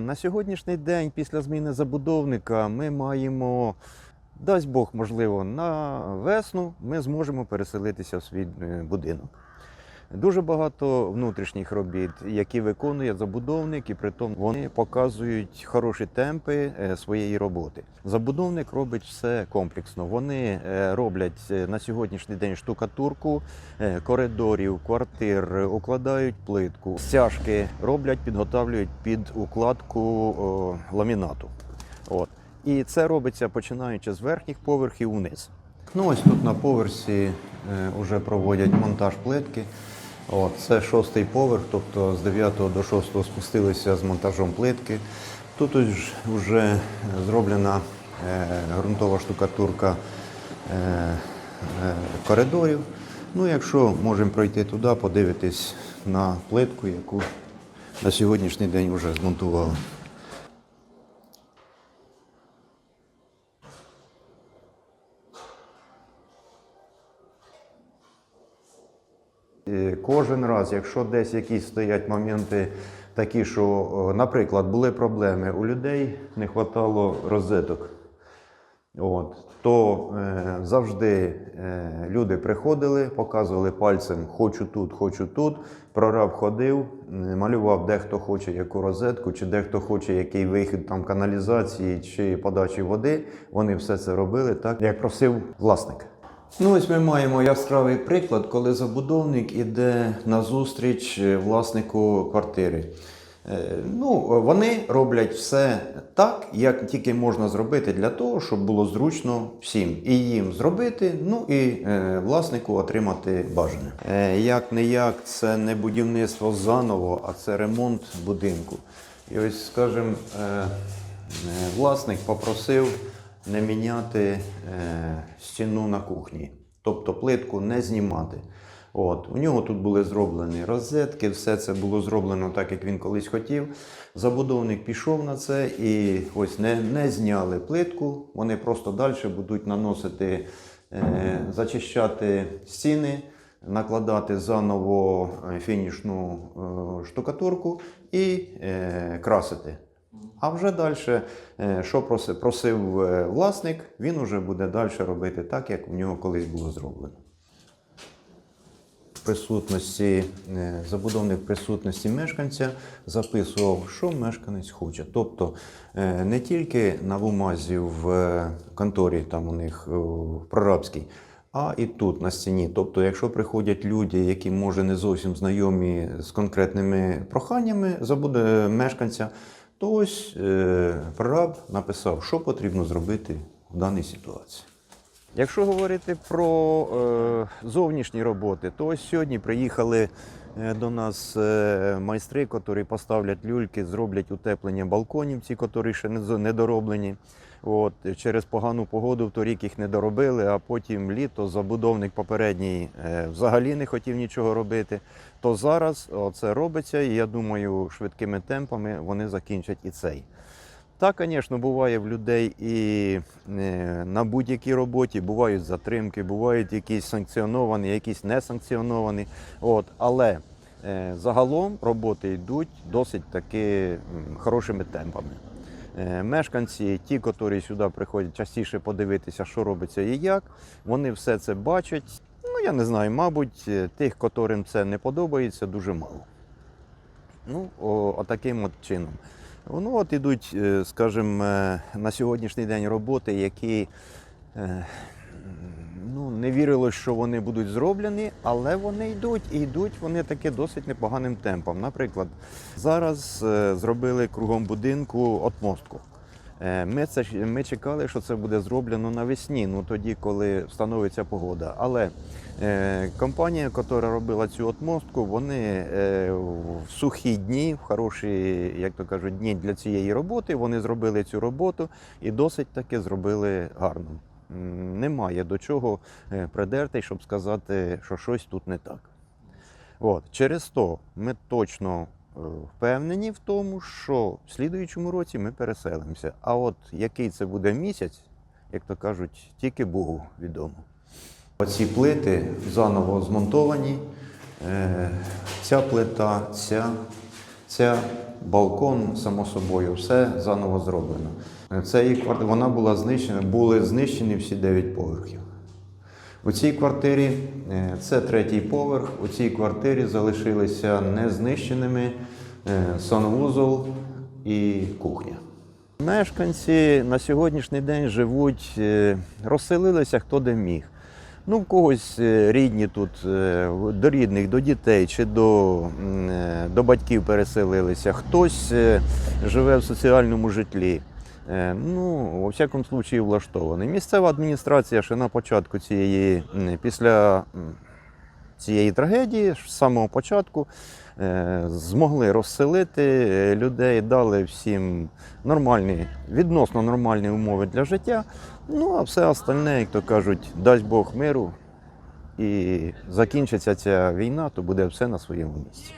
На сьогоднішній день, після зміни забудовника, ми маємо, дасть Бог, можливо, на весну ми зможемо переселитися в свій е, будинок. Дуже багато внутрішніх робіт, які виконує забудовник, і при тому вони показують хороші темпи е, своєї роботи. Забудовник робить все комплексно. Вони е, роблять е, на сьогоднішній день штукатурку коридорів, квартир, укладають плитку, стяжки роблять, підготавлюють під укладку ламінату. От. І це робиться починаючи з верхніх поверхів вниз. Ну ось тут на поверсі вже проводять монтаж плитки. От, це шостий поверх, тобто з 9 до 6 спустилися з монтажом плитки. Тут вже зроблена е, ґрунтова штукатурка е, е, коридорів. Ну, якщо можемо пройти туди, подивитись на плитку, яку на сьогоднішній день вже змонтували. І Кожен раз, якщо десь якісь стоять моменти такі, що, наприклад, були проблеми у людей, не вистачало розеток. От, то е, завжди е, люди приходили, показували пальцем хочу тут, хочу тут. Прораб ходив, малював, де хто хоче яку розетку, чи де хто хоче який вихід там каналізації чи подачі води. Вони все це робили так, як просив власник. Ну, ось ми маємо яскравий приклад, коли забудовник іде на зустріч е, власнику квартири. Е, Ну, вони роблять все так, як тільки можна зробити для того, щоб було зручно всім і їм зробити, ну і е, власнику отримати бажане. Як не як, це не будівництво заново, а це ремонт будинку. І ось, скажімо, власник попросив не міняти е, стіну на кухні, тобто плитку не знімати. От. У нього тут були зроблені розетки, все це було зроблено так, як він колись хотів. Забудовник пішов на це і ось не, не зняли плитку. Вони просто далі будуть наносити, е, зачищати стіни, накладати заново е, фінішну е, штукатурку і е, красити. А вже далі, що просив, просив е, власник, він уже буде далі робити так, як в нього колись було зроблено. Присутності, е, забудовник присутності мешканця записував, що мешканець хоче. Тобто е, не тільки на бумазі в е, конторі, там у них е, в прорабській, а і тут на стіні. Тобто, якщо приходять люди, які може не зовсім знайомі з конкретними проханнями забуде мешканця, то ось е, прораб написав, що потрібно зробити в даній ситуації. Якщо говорити про е, зовнішні роботи, то ось сьогодні приїхали е, до нас майстри, які поставлять люльки, зроблять утеплення балконів, ці, які ще не дороблені. От, через погану погоду в торік їх не доробили, а потім літо забудовник попередній е, взагалі не хотів нічого робити. То зараз це робиться, і я думаю, швидкими темпами вони закінчать і цей. Так, звісно, буває в людей і е, на будь-якій роботі бувають затримки, бувають якісь санкціоновані, якісь несанкціоновані. От, але е, загалом роботи йдуть досить таки хорошими темпами. Е, Мешканці, ті, які сюди приходять частіше подивитися, що робиться і як, вони все це бачать. Ну, я не знаю, мабуть, е, тих, котрим це не подобається, дуже мало. Ну, отаким от чином. Ну, от ідуть, е, скажімо, на сьогоднішній день роботи, які не вірилось, що вони будуть зроблені, але вони йдуть і йдуть вони таки досить непоганим темпом. Наприклад, зараз е, зробили кругом будинку отмостку. Е, Ми, це, ми чекали, що це буде зроблено навесні, ну тоді, коли встановиться погода. Але е, компанія, яка робила цю отмостку, вони е, в сухі дні, в хороші, як то кажуть, дні для цієї роботи, вони зробили цю роботу і досить таки зробили гарно. Немає до чого е, придерти, щоб сказати, що щось тут не так. От. Через то ми точно е, впевнені в тому, що в слідуючому році ми переселимося. А от який це буде місяць, як то кажуть, тільки Богу відомо. Оці плити заново змонтовані. Е, Ця плита, ця, Ця балкон, само собою, все заново зроблено. Це її квартира, вона була знищена, були знищені всі 9 поверхів. У цій квартирі е, це третій поверх. У цій квартирі залишилися незнищеними е, санвузол і кухня. Мешканці на сьогоднішній день живуть, е, розселилися хто де міг. Ну, в когось е, рідні тут е, до рідних, до дітей чи до, е, до батьків переселилися, хтось живе в соціальному житлі. Ну, у всякому випадку, влаштований. Місцева адміністрація ще на початку цієї, після цієї трагедії, з самого початку, е, змогли розселити е, людей, дали всім нормальні, відносно нормальні умови для життя. Ну, а все остальне, як то кажуть, дасть Бог миру і закінчиться ця війна, то буде все на своєму місці.